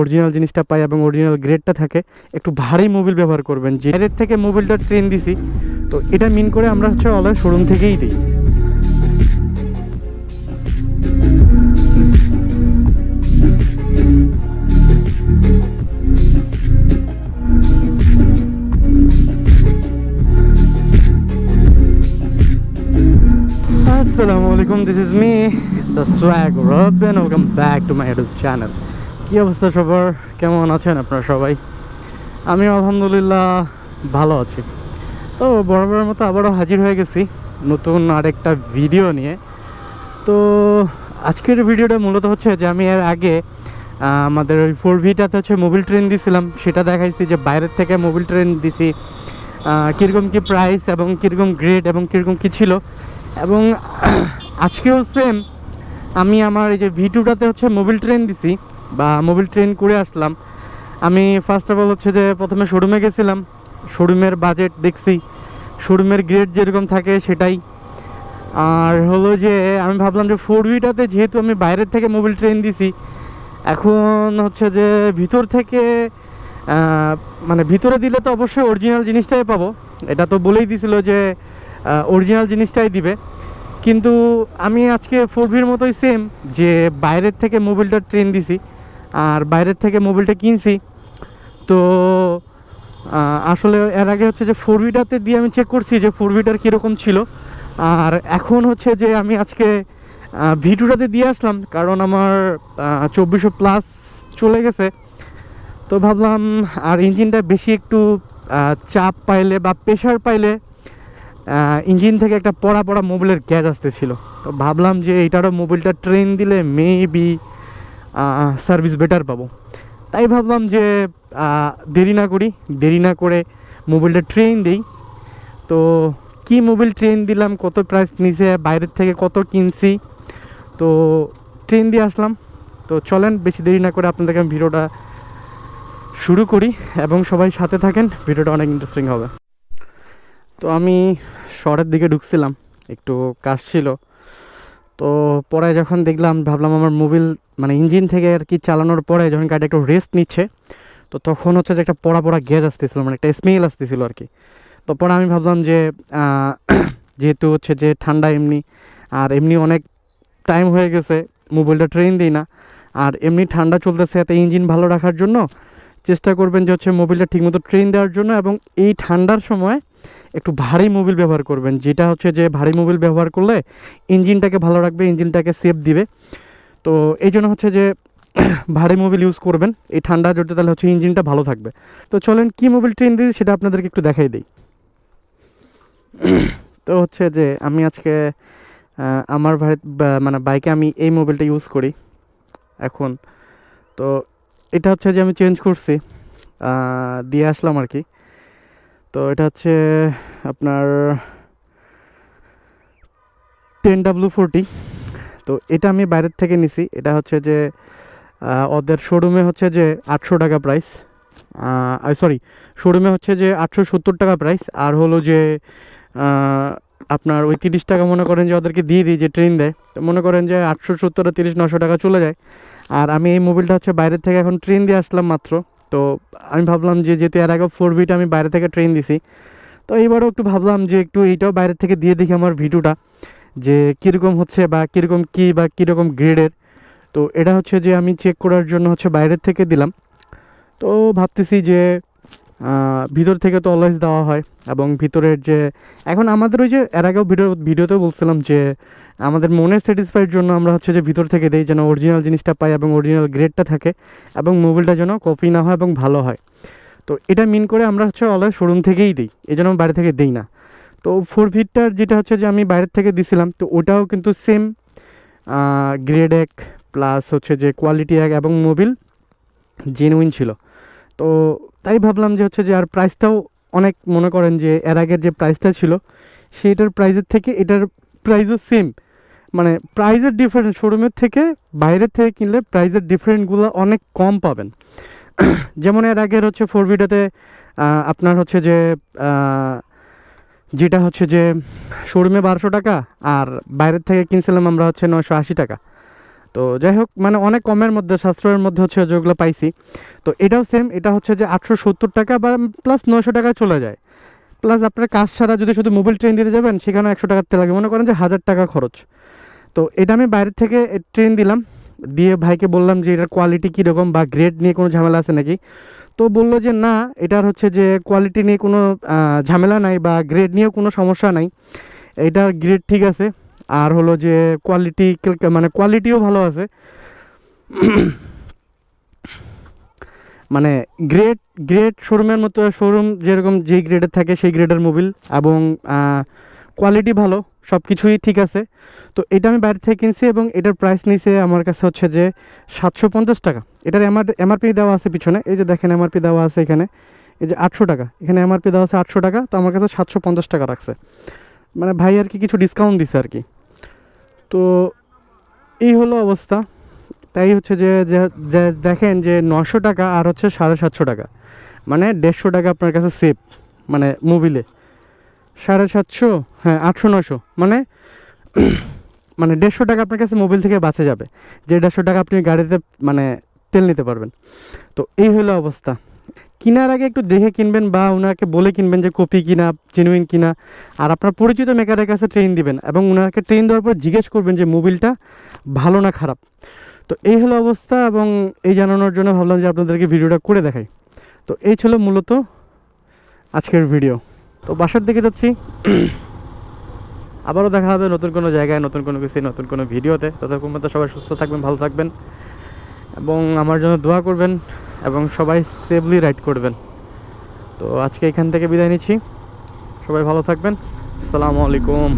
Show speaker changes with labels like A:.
A: Original জিনিসটা পাই এবং original গ্রেডটা থাকে, একটু ভারী মোবিল ব্যবহার করবেন। যে বাইরের থেকে মোবিলটা ট্রেন দিছি, তো এটা মিন করে আমরা হচ্ছে অলওয়েজ শোরুম থেকেই দিই। আসসালামু আলাইকুম this is me the swag Robin welcome back to my YouTube channel কী অবস্থা সবার? কেমন আছেন আপনারা সবাই? আমি আলহামদুলিল্লাহ ভালো আছি। তো বরাবরের মতো আবারও হাজির হয়ে গেছি নতুন আরেকটা ভিডিও নিয়ে। তো আজকের ভিডিওটা মূলত হচ্ছে যে আমি এর আগে আমাদের ওই ফোর ভিটাতে হচ্ছে মোবিল ট্রেন দিছিলাম। সেটা দেখাইছি যে বাইরের থেকে মোবিল ট্রেন দিছি কীরকম কী প্রাইস এবং কীরকম গ্রেড এবং কীরকম কী ছিল। এবং আজকেও সেম আমি আমার এই যে ভিটুটাতে হচ্ছে মোবিল ট্রেন দিছি। বা মোবিল ট্রেন করে আসলাম। আমি ফার্স্ট অফ অল হচ্ছে যে প্রথমে শোরুমে গেছিলাম। শোরুমের বাজেট দেখছি। শোরুমের গ্রেড যেরকম থাকে সেটাই। আর হলো যে আমি ভাবলাম যে ফোর হুইটাতে যেহেতু আমি বাইরের থেকে মোবিল ট্রেন দিছি, এখন হচ্ছে যে ভিতর থেকে মানে ভিতরে দিলে তো অবশ্যই অরিজিনাল জিনিসটাই পাবো। এটা তো বলেই দিছিল যে অরিজিনাল জিনিসটাই দিবে। কিন্তু আমি আজকে ফোর ভির মতোই সেম যে বাইরের থেকে মোবিলটা ট্রেন দিছি। আর বাইরের থেকে মোবিলটা কিনছি। তো আসলে এর আগে হচ্ছে যে ফোর ভিটাতে দিয়ে আমি চেক করছি যে ফোর ভিটার কীরকম ছিল। আর এখন হচ্ছে যে আমি আজকে ভিটুটাতে দিয়ে আসলাম, কারণ আমার চব্বিশশো প্লাস চলে গেছে। তো ভাবলাম, আর ইঞ্জিনটা বেশি একটু চাপ পাইলে বা প্রেশার পাইলে ইঞ্জিন থেকে একটা পড়া পড়া মোবিলের গ্যাস আসতেছিল। তো ভাবলাম যে এইটারও মোবিলটা ট্রেন দিলে মেবি সার্ভিস বেটার পাবো। তাই ভাবলাম যে দেরি না করি, দেরি না করে মোবাইলটা ট্রেন দিই। তো কি মোবাইল ট্রেন দিলাম, কত প্রাইস নিচে বাইরের থেকে কত কিনছি, তো ট্রেন দিয়ে আসলাম। তো চলেন, বেশি দেরি না করে আপনাদেরকে আমি ভিডিওটা শুরু করি এবং সবাই সাথে থাকেন, ভিডিওটা অনেক ইন্টারেস্টিং হবে। তো আমি শহরের দিকে ঢুকছিলাম, একটু কাজ ছিল। তো পরে যখন দেখলাম, ভাবলাম আমার মোবিল মানে ইঞ্জিন থেকে আর কি চালানোর পরে যখন গাড়িটা একটু রেস্ট নিচ্ছে, তো তখন হচ্ছে যে একটা পড়া পড়া গ্যাস আসতেছিলো মানে একটা স্মেল আসতেছিল আর কি। তো পরে আমি ভাবলাম যে যেহেতু হচ্ছে যে ঠান্ডা এমনি, আর এমনি অনেক টাইম হয়ে গেছে মোবাইলটা ট্রেন দিই না, আর এমনি ঠান্ডা চলতেছে, এতে ইঞ্জিন ভালো রাখার জন্য চেষ্টা করবেন যে হচ্ছে মোবিলটা ঠিকমতো ট্রেন দেওয়ার জন্য এবং এই ঠান্ডার সময় একটু ভারী মোবিল ব্যবহার করবেন। যেটা হচ্ছে যে ভারী মোবিল ব্যবহার করলে ইঞ্জিনটাকে ভালো রাখবে, ইঞ্জিনটাকে সেফ দিবে। তো এই জন্য হচ্ছে যে ভারী মোবিল ইউজ করবেন। এই ঠান্ডা জড়তে তাহলে হচ্ছে ইঞ্জিনটা ভালো থাকবে। তো চলেন কি মোবিল ট্রেন দিই সেটা আপনাদেরকে একটু দেখাই দিই। তো হচ্ছে যে আমি আজকে আমার মানে বাইকে আমি এই মোবিলটা ইউজ করি। এখন তো এটা হচ্ছে যে আমি চেঞ্জ করছি। দিয়ে আসলাম আর কি। তো এটা হচ্ছে আপনার টেন ডাব্লু ফোরটি তো এটা আমি বাইরের থেকে নিছি। এটা হচ্ছে যে ওদের শোরুমে হচ্ছে যে আটশো টাকা প্রাইস সরি শোরুমে হচ্ছে যে আটশো সত্তর টাকা প্রাইস আর হলো যে আপনার ওই তিরিশ টাকা মনে করেন যে ওদেরকে দিয়ে দিই যে ট্রেন দেয়। তো মনে করেন যে আটশো সত্তর তিরিশ নশো টাকা চলে যায়। আর আমি এই মোবিলটা হচ্ছে বাইরের থেকে এখন ট্রেন দিয়ে আসলাম মাত্র। তো আমি ভাবলাম যে যেহেতু এর আগে ফোর বিটা আমি বাইরে থেকে ট্রেন দিছি, তো এইবারও একটু ভাবলাম যে একটু এইটাও বাইরে থেকে দিয়ে দেখি আমার ভিডিওটা, যে কীরকম হচ্ছে বা কীরকম কী বা কীরকম গ্রেডের তো এটা হচ্ছে যে আমি চেক করার জন্য হচ্ছে বাইরের থেকে দিলাম। তো ভাবতেছি যে ভিতর থেকে তো অলওয়েজ দেওয়া হয় এবং ভিতরের যে, এখন আমাদের ওই যে এর আগেও ভিডিও ভিডিওতেও বলছিলাম যে আমাদের মনের স্যাটিসফাইয়ের জন্য আমরা হচ্ছে যে ভিতর থেকে দিই যেন অরিজিনাল জিনিসটা পাই এবং অরিজিনাল গ্রেডটা থাকে এবং মোবিলটা যেন কপি না হয় এবং ভালো হয়। তো এটা মিন করে আমরা হচ্ছে অলওয়েজ শোরুম থেকেই দিই, এই জন্য বাইরে থেকে দিই না। তো ফোর ফিটটার যেটা হচ্ছে যে আমি বাইরের থেকে দিছিলাম, তো ওটাও কিন্তু সেম গ্রেড এক প্লাস হচ্ছে যে কোয়ালিটি এক এবং মোবিল জেনুইন ছিল। তো তাই ভাবলাম যে হচ্ছে যে আর প্রাইসটাও অনেক মনে করেন যে এর আগের যে প্রাইসটা ছিল সেটার প্রাইসের থেকে এটার প্রাইসও সেম মানে প্রাইজের ডিফারেন্স শোরুমের থেকে বাইরের থেকে কিনলে প্রাইজের ডিফারেন্টগুলো অনেক কম পাবেন। যেমন এর আগের হচ্ছে ফোর ভিটাতে আপনার হচ্ছে যে যেটা হচ্ছে যে শোরুমে বারোশো টাকা আর বাইরের থেকে কিনছিলাম আমরা হচ্ছে নয়শো আশি টাকা। তো যাই হোক মানে অনেক কমের মধ্যে, সাশ্রয়ের মধ্যে হচ্ছে যেগুলো পাইছি। তো এটাও সেম এটা হচ্ছে যে আটশো সত্তর টাকা বা প্লাস নয়শো টাকায় চলে যায়। প্লাস আপনার কাজ ছাড়া যদি শুধু মোবাইল ট্রেন দিতে যাবেন সেখানে একশো টাকার তেল লাগে। মনে করেন যে হাজার টাকা খরচ। তো এটা আমি বাইরে থেকে ট্রেন দিলাম। দিয়ে ভাইকে বললাম যে, এটার কোয়ালিটি কীরকম বা গ্রেড নিয়ে কোনো ঝামেলা আছে নাকি? তো বলল যে, না, এটার হচ্ছে যে কোয়ালিটি নিয়ে কোনো ঝামেলা নাই বা গ্রেড নিয়েও কোনো সমস্যা নাই। এটার গ্রেড ঠিক আছে। আর হলো যে কোয়ালিটি মানে কোয়ালিটিও ভালো আছে। মানে গ্রেড গ্রেড শোরুমের মতো শোরুম যেরকম যেই গ্রেডের থাকে, সেই গ্রেডের মোবিল এবং কোয়ালিটি ভালো সব কিছুই ঠিক আছে। তো এটা আমি বাইরে থেকে কিনছি এবং এটার প্রাইস নিছে আমার কাছে হচ্ছে যে সাতশো পঞ্চাশ টাকা। এটার এমআর এমআরপি দেওয়া আছে পিছনে, এই যে দেখেন এমআরপি দেওয়া আছে এখানে, এই যে আটশো টাকা। এখানে এমআরপি দেওয়া আছে আটশো টাকা, তো আমার কাছে সাতশো পঞ্চাশ টাকা রাখছে। মানে ভাই আর কি কিছু ডিসকাউন্ট দিছে আর কি। তো এই হলো অবস্থা। তাই হচ্ছে যে, যে- যে দেখেন যে নশো টাকা আর হচ্ছে সাড়ে সাতশো টাকা। মানে দেড়শো টাকা আপনার কাছে সেভ মানে মোবিলে সাড়ে সাতশো? হ্যাঁ আটশো নশো মানে মানে দেড়শো টাকা আপনার কাছে মোবিল থেকে বাঁচে যাবে। যে দেড়শো টাকা আপনি গাড়িতে মানে তেল নিতে পারবেন। তো এই হলো অবস্থা। কেনার আগে একটু দেখে কিনবেন বা ওনাকে বলে কিনবেন যে কপি কিনা জেনুইন কিনা। আর আপনার পরিচিত মেকারের কাছে ট্রেন দিবেন এবং ওনাকে ট্রেন দেওয়ার পর জিজ্ঞেস করবেন যে মোবিলটা ভালো না খারাপ। তো এই হলো অবস্থা এবং এই জানানোর জন্য ভাবলাম যে আপনাদেরকে ভিডিওটা করে দেখাই। তো এই ছিল মূলত আজকের ভিডিও। তো বাসার দিকে যাচ্ছি। আবারও দেখা হবে নতুন কোনো জায়গায়, নতুন কোনো কিছু, নতুন কোনো ভিডিওতে। ততক্ষণ মতো সবাই সুস্থ থাকবেন, ভালো থাকবেন এবং আমার জন্য দোয়া করবেন এবং সবাই সেফলি রাইড করবেন। তো আজকে এখান থেকে বিদায় নিচ্ছি। সবাই ভালো থাকবেন। আসসালামু আলাইকুম।